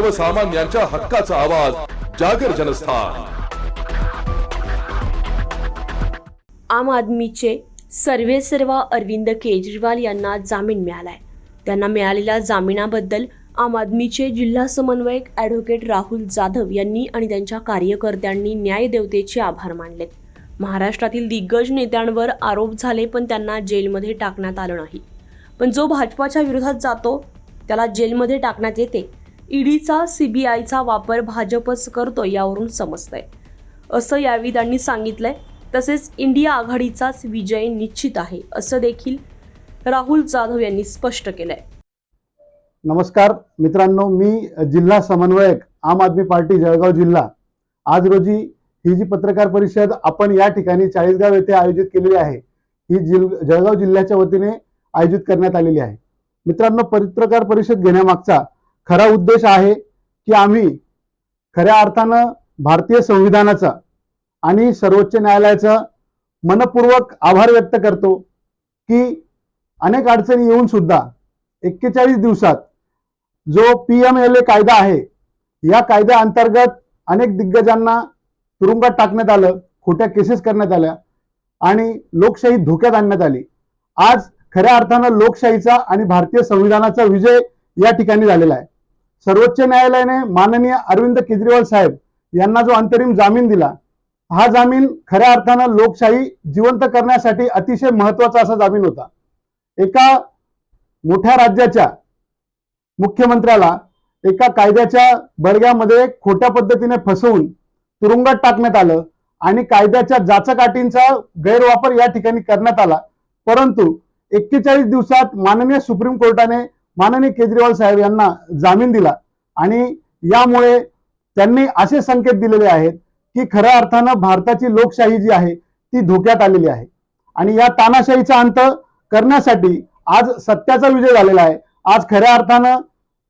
सर्वसामान्यांच्या हक्काचा आवाज जागर जनस्थान. आम आदमीचे सर्वे सर्वा अरविंद केजरीवाल यांना जामीन मिळालाय. त्यांना मिळालेल्या जामिनाबद्दल आम आदमीचे जिल्हा समन्वयक ॲडव्होकेट राहुल जाधव यांनी आणि त्यांच्या कार्यकर्त्यांनी न्यायदेवतेचे आभार मानलेत. महाराष्ट्रातील दिग्गज नेत्यांवर आरोप झाले पण त्यांना जेलमध्ये टाकण्यात आलं नाही. पण जो भाजपाच्या विरोधात जातो त्याला जेलमध्ये टाकण्यात येते. ईडीचा सीबीआयचा वापर भाजपच करतो यावरून समजतंय. असं यावेळी त्यांनी सांगितलंय. तसेच इंडिया आघाडीचाच विजय निश्चित आहे असं देखील राहुल जाधव यांनी स्पष्ट केलंय. नमस्कार मित्रांनो मी जिल्हा समन्वयक आम आदमी पार्टी जळगाव जिल्हा. आज रोजी ही जी पत्रकार परिषद आपण या ठिकाणी चाळीसगाव येथे आयोजित केलेली आहे ही जिल जळगाव जिल्ह्याच्या वतीने आयोजित करण्यात आलेली आहे. मित्रांनो पत्रकार परिषद घेण्यामागचा खरा उद्देश आहे की आम्ही खऱ्या अर्थानं भारतीय संविधानाचा आणि सर्वोच्च न्यायालयाचा मनपूर्वक आभार व्यक्त करतो की अनेक अडचणी येऊन सुद्धा एक्केचाळीस दिवसात जो पी एम एल ए कायदा आहे या कायद्याअंतर्गत अनेक दिग्गजांना तुरुंगात टाकण्यात आलं खोट्या केसेस करण्यात आल्या आणि लोकशाही धोक्यात आणण्यात आली. आज खऱ्या अर्थानं लोकशाहीचा आणि भारतीय संविधानाचा विजय या ठिकाणी झालेला आहे. सर्वोच्च न्यायालयाने माननीय अरविंद केजरीवाल साहेब यांना जो अंतरिम जामीन दिला हा जामीन खऱ्या अर्थानं लोकशाही जिवंत करण्यासाठी अतिशय महत्त्वाचा असा जामीन होता. एका मोठ्या राज्याच्या मुख्यमंत्र्याला एका कायद्याच्या बडग्यामध्ये खोट्या पद्धतीने फसवून तुरुंगात टाकण्यात आलं आणि कायद्याच्या जाचकाठींचा गैरवापर या ठिकाणी करण्यात आला. परंतु एक्केचाळीस दिवसात माननीय सुप्रीम कोर्टाने माननीय केजरीवाल साहेब यांना जामीन दिला. आणि यामुळे त्यांनी असे संकेत दिलेले आहेत की खऱ्या अर्थानं भारताची लोकशाही जी आहे ती धोक्यात आलेली आहे. आणि या तानाशाहीचा अंत करण्यासाठी आज सत्याचा विजय झालेला आहे. आज खऱ्या अर्थानं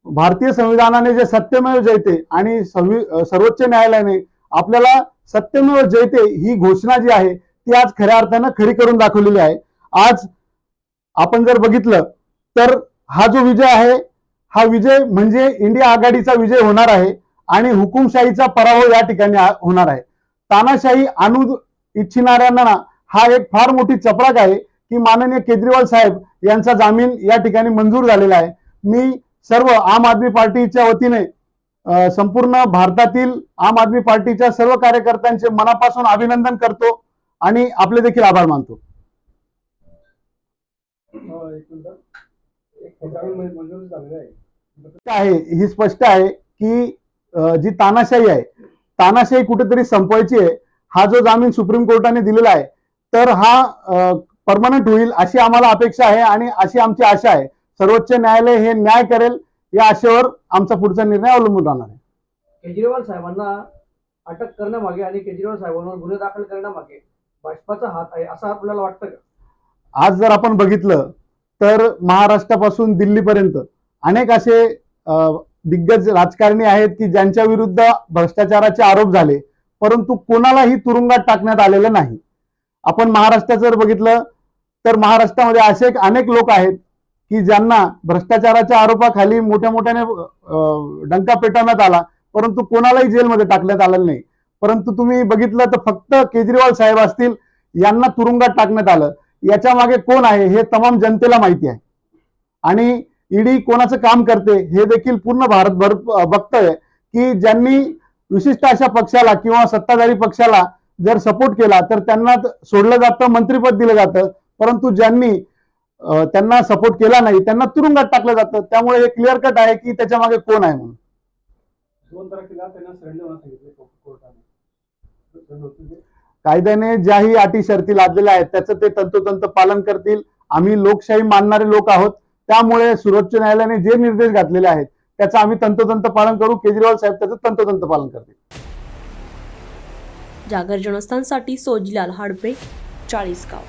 भारतीय संविधानाने जे सत्यमेव जयते आणि संवि सर्वोच्च न्यायालयाने आपल्याला सत्यमेव जयते ही घोषणा जी आहे ती आज खऱ्या अर्थानं खरी करून दाखवलेली आहे. आज आपण जर बघितलं तर हा जो विजय आहे हा विजय म्हणजे इंडिया आघाडीचा विजय होणार आहे आणि हुकुमशाहीचा पराभव या ठिकाणी होणार आहे. तानाशाही आणू इच्छिणाऱ्यांना हा एक फार मोठी चपराक आहे की माननीय केजरीवाल साहेब यांचा जामीन या ठिकाणी मंजूर झालेला आहे. मी सर्व आम आदमी पार्टीच्या वतीने संपूर्ण भारतातील आम आदमी पार्टीच्या सर्व कार्यकर्त्यांचे मनापासून अभिनंदन करतो आणि आपले देखील आभार मानतो. आहे ही स्पष्ट आहे की जी तानाशाही आहे तानाशाही कुठेतरी संपवायची आहे. हा जो जामीन सुप्रीम कोर्टाने दिलेला आहे तर हा परमनंट होईल अशी आम्हाला अपेक्षा आहे आणि अशी आमची आशा आहे. सर्वोच्च न्यायालय हे न्याय करेल या आशेवर आमचा पुढचा निर्णय अवलंबून राहणार आहे. केजरीवाल साहेबांना अटक करण्यामागे आणि केजरीवाल साहेबांवर गुन्हे दाखल करण्यामागे भाजपाचा हात आहे असं आपल्याला वाटतं का? आज जर आपण बघितलं तर महाराष्ट्रापासून दिल्लीपर्यंत. अनेक असे दिग्गज राजकारणी आहेत की ज्यांच्या विरुद्ध भ्रष्टाचाराचे आरोप झाले परंतु कोणालाही तुरुंगात टाकण्यात आलेलं नाही. आपण महाराष्ट्राचं जर बघितलं तर महाराष्ट्रामध्ये असे अनेक लोक आहेत की ज्यांना भ्रष्टाचाराच्या आरोपाखाली मोठ्या मोठ्याने डंका पेटवण्यात आला परंतु कोणालाही जेलमध्ये टाकण्यात आलेलं नाही. परंतु तुम्ही बघितलं तर फक्त केजरीवाल साहेब असतील यांना तुरुंगात टाकण्यात आलं. याच्या मागे कोण आहे हे तमाम जनतेला माहिती आहे. आणि ईडी कोणाचं काम करते हे देखील पूर्ण भारतभर बघतंय की ज्यांनी विशिष्ट अशा पक्षाला किंवा सत्ताधारी पक्षाला जर सपोर्ट केला तर त्यांना सोडलं जातं मंत्रीपद दिलं जातं परंतु ज्यांनी त्यांना सपोर्ट केला नाही त्यांना तुरुंगात टाकलं जातं. त्यामुळे हे क्लिअर कट आहे की त्याच्यामागे कोण आहे म्हणून. दोन तारखेला त्यांना सरेंडर सांगितले कोर्टाने. कायद्याने ज्याही अटी शर्ती लादलेल्या आहेत त्याचं ते तंतोतंत पालन करतील. आम्ही लोकशाही मानणारे लोक आहोत. त्यामुळे सर्वोच्च न्यायालयाने जे निर्देश घातलेले आहेत त्याचं आम्ही तंतोतंत पालन करू. केजरीवाल साहेब त्याचं तंतोतंत पालन करतील. जागर जनस्थानसाठी सोजलाल हाडपे चाळीसगाव.